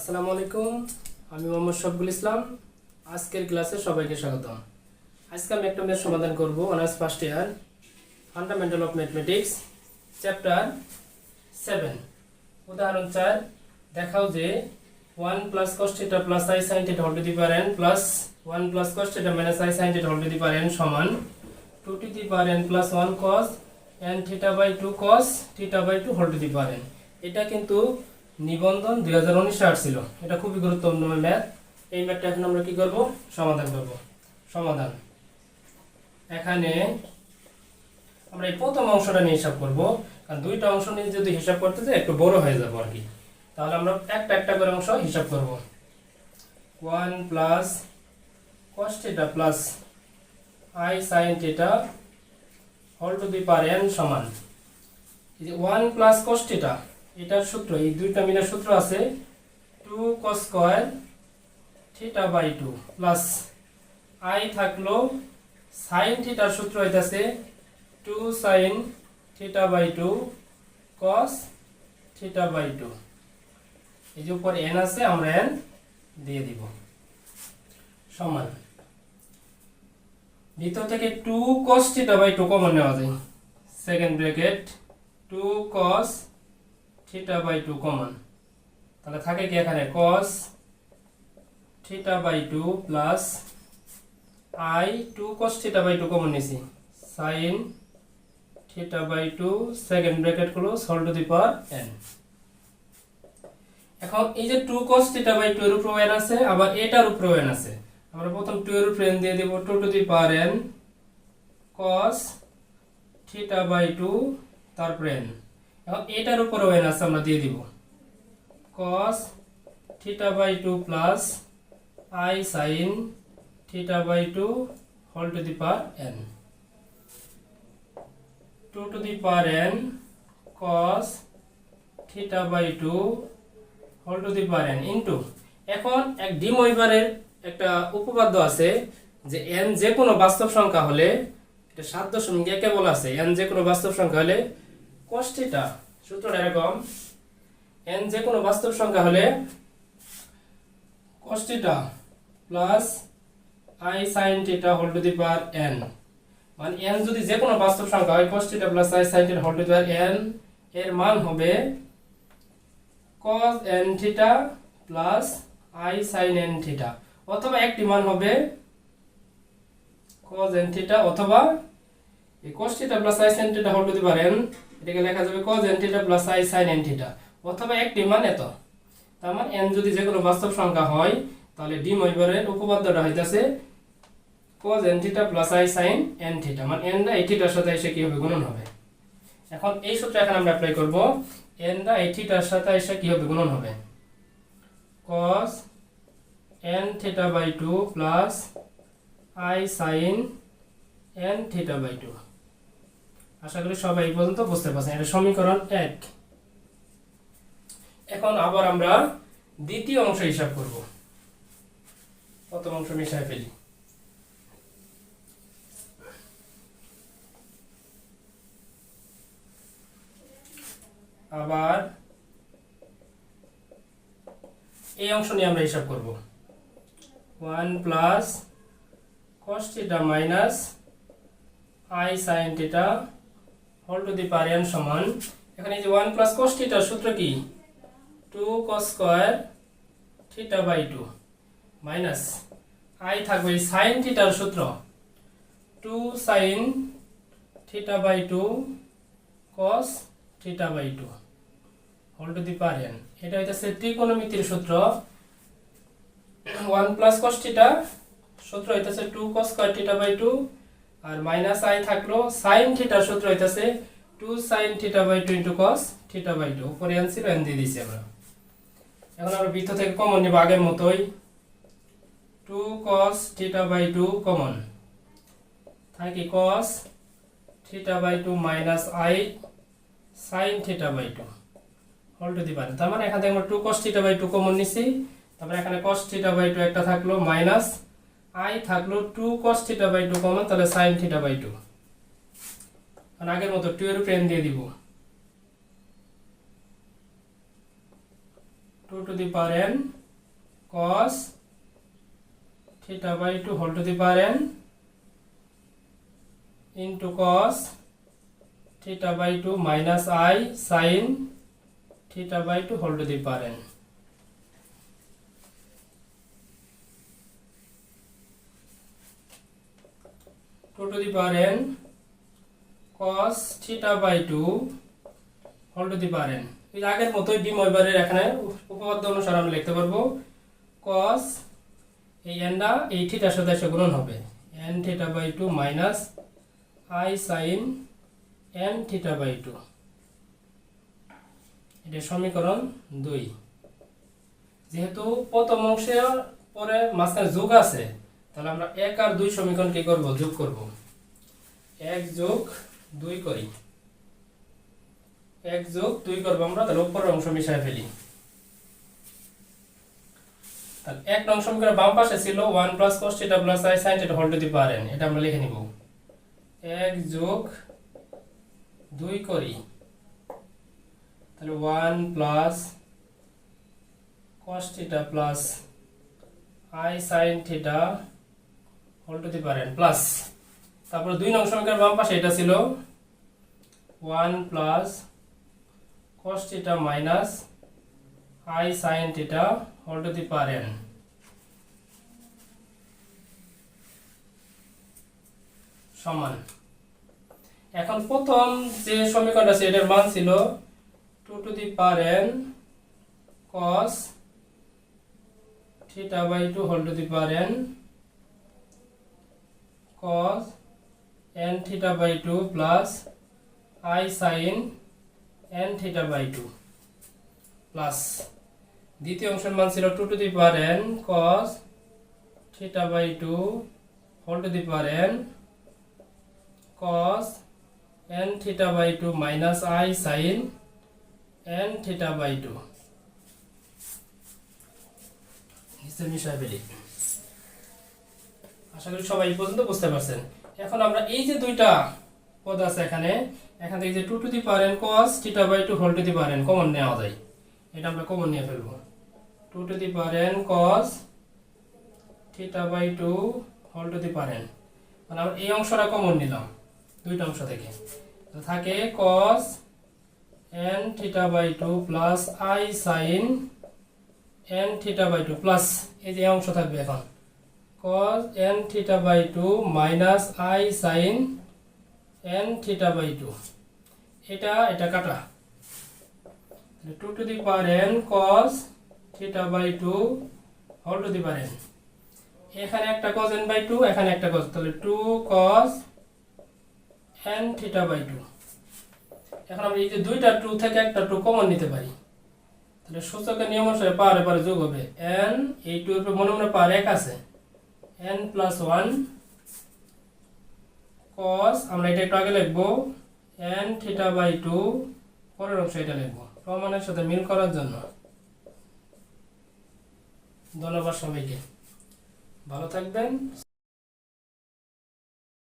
আসসালামু আলাইকুম, আমি মোহাম্মদ শফিকুল ইসলাম। আজকের ক্লাসে সবাইকে স্বাগতম। আজকে আমি একটা ম্যাথ সমাধান করব, honours first year fundamental of mathematics chapter seven উদাহরণ চার, দেখাও যে one plus cos theta plus i sine theta whole to the n plus one plus cos theta minus i sine theta whole to the n সমান two to the power n plus one cos n theta by two cos theta by two whole to the n এটা কিন্তু নিবন্ধন দুই হাজার উনিশে আসছিল। এটা খুবই গুরুত্বপূর্ণ ম্যাথ এই ম্যাথটা এখন আমরা কি করব? সমাধান করব। সমাধান। এখানে আমরা এই প্রথম অংশটা নিয়ে হিসাব করব। কারণ দুইটা অংশ নিয়ে যদি হিসাব করতে যাই, একটু বড় হয়ে যাব আর কি। তাহলে আমরা একটা একটা করে অংশ হিসাব করব। One plus cos plus i sine theta whole to the power n সমান। ওয়ান প্লাস কস এটার সূত্র, এই দুইটা মিলের সূত্র আছে two cos square theta by two plus i থাকল সাইন থিটার সূত্র হইতাছে two sine theta by two cos theta by two এই যে উপর এন আছে, আমরা এন দিয়ে দিব। সমান। ভিতর থেকে two cos theta by two common নেওয়া যায়। Second bracket two cos theta by two common তাহলে থাকে কি এখানে? Cos theta by two plus i two cos theta by two common নিছি। Sine theta by two second bracket close whole to the power n এখন এই যে two cos theta by two এর উপর এন আছে, আবার এটার উপর এন আছে। আমরা প্রথম টু এর উপর এন দিয়ে দেব two to the power n cos theta by two তারপর এন এখন এটার উপরে ওয়েন আছে আমরা দিয়ে দিব। cos theta by two plus i sine theta by two whole to the power n two to the power n cos theta by two whole to the power n into এখন এক ডিম ওয়েবারের একটা উপপাদ্য আছে যে এন যে কোনো বাস্তব সংখ্যা হলে, এটা সাত দশমিক একে বলা আছে এন যে কোনো বাস্তব সংখ্যা হলে থিটা সূত্রটা এরকম n যে কোনো বাস্তব সংখ্যা হলে cos theta plus i sin theta whole to the power n মানে n যদি যে কোনো বাস্তব সংখ্যা হয়, cos theta plus i sin theta whole to the power n, এর মান হবে cos n theta plus i sin n theta অথবা একটি মান হবে cos n থিটা অথবা এই cos theta plus i sin theta whole to the power n এটাকে লেখা যাবে cos n plus i sin n theta অথবা একটি মান এত। তার মানে n যদি যে কোনো বাস্তব সংখ্যা হয়, তাহলে ডি মইবারের উপপাদ্যটা হইতাছে cos n plus i sin n theta মানে n দা এই থিটার সাথে এসে কি হবে গুণন হবে? এখন এই সূত্র এখন আমরা অ্যাপ্লাই করব। n দা এই থিটার সাথে এসে কি হবে গুণন হবে? cos n two plus i sin n by two আশা করি সবাই পর্যন্ত বুঝতে পারছেন। এটা সমীকরণ এক। এখন আবার আমরা দ্বিতীয় অংশ হিসাব করব। প্রথম অংশ মিশায় ফেলি। আবার এই অংশ নিয়ে আমরা হিসাব করব। One plus cos minus i sine whole to the n সমান। এখানে যে 1 প্লাস cos থিটার সূত্র কি? 2 cos square theta by 2 minus i থাকবে sin থিটার সূত্র। 2 sin theta by 2 cos theta by 2 whole to the n এটা হইতাছে ত্রিকোণমিতির সূত্র। 1 প্লাস cos থিটা সূত্র হইতাছে 2 cos স্কয়ার থিটা বাই 2 আর মাইনাস আই থাকল সাইন থিটার সূত্র হইতাছে two sine theta by two into cos theta by two উপরে ছিল এন দিয়ে দিচ্ছি আমরা। এখন আমরা বৃত্ত থেকে কমন নিব, আগের মতোই। Two cos theta by two common থাকি cos theta by two minus i sine theta by two whole to the পারে তার মানে এখান থেকে আমরা two cos theta by two common নিছি। তারপরে এখানে কস থিটা বাই টু একটা থাকল মাইনাস আই থাকল two cos theta by two common, তাহলে সাইন থিটা বাই টু আর আগের মতো টু এর উপরে n দিয়ে দিব। Two to the power n cos theta by two whole to the power n into cos theta by two minus i sine theta by two whole to the power n to the power n cos theta by two the power এই আগের মতোই এখানে উপপাদ্য অনুসারে লিখতে পারব। এই এই থিটার সাথে এসে হবে। n n এটা সমীকরণ দুই। যেহেতু প্রথম অংশে পরে মাঝখানে যোগ আছে, তাহলে আমরা এক আর দুই সমীকরণ কি করব? যোগ করব। এক যোগ দুই করি। এক যোগ দুই করব আমরা, তাহলে উপরের অংশ মিশায় ফেলি। এক নং সমীকরণ বাম পাশে ছিল one plus cos theta plus i sine theta whole to the power এটা আমরা লিখে নিব। এক যোগ দুই করি। তাহলে one plus cos theta plus i sine theta whole to the n plus তারপর দুই নং সমীকরণ বাম পাশে এটা ছিল one plus cos theta minus i sine theta whole to the power সমান। এখন প্রথম যে সমীকরণটা আছে, এটার মান ছিল two to the power n cos theta by two whole to the power n cos n theta by 2 plus i sin n theta by 2 plus দ্বিতীয় অংশের মান ছিল 2 to the power n cos theta by 2 whole to the power n cos n theta by 2 minus i sin n theta by 2 নিচে মিশাই আশা করি সবাই পর্যন্ত বুঝতে পারছেন এখন আমরা এই যে দুইটা পদ আছে এখানে, এখান থেকে যে two to the power n cos theta by two whole to the power n common নেওয়া যায়। এটা আমরা কমন নিয়ে ফেলব। Two to the power n cos theta by two whole to the power n মানে আমরা এই অংশটা কমন নিলাম, দুইটা অংশ থেকে। থাকে cos n theta by two plus i sine n theta by two plus এই যে অংশ থাকবে এখন। Cos n theta by 2 minus i sin n theta by 2 এটা এটা কাটা 2 to the power n cos theta by 2 whole to the power n এখানে একটা cos n by 2 এখানে একটা cos তাহলে 2 cos n theta by 2 এখন আমরা এই যে দুইটা 2 থেকে একটা 2 কমন নিতে পারি তাহলে সূচকের নিয়ম অনুসারে পারে পারে যোগ হবে n এই 2 এর মনে মনে পার এক আছে n প্লাস ওয়ান কস আমরা এটা একটু আগে লিখব এন থিটা বাই টু পরের অংশ এটা লিখব। প্রমাণের সাথে মিল করার জন্য ধন্যবাদ সবাইকে। ভালো থাকবেন।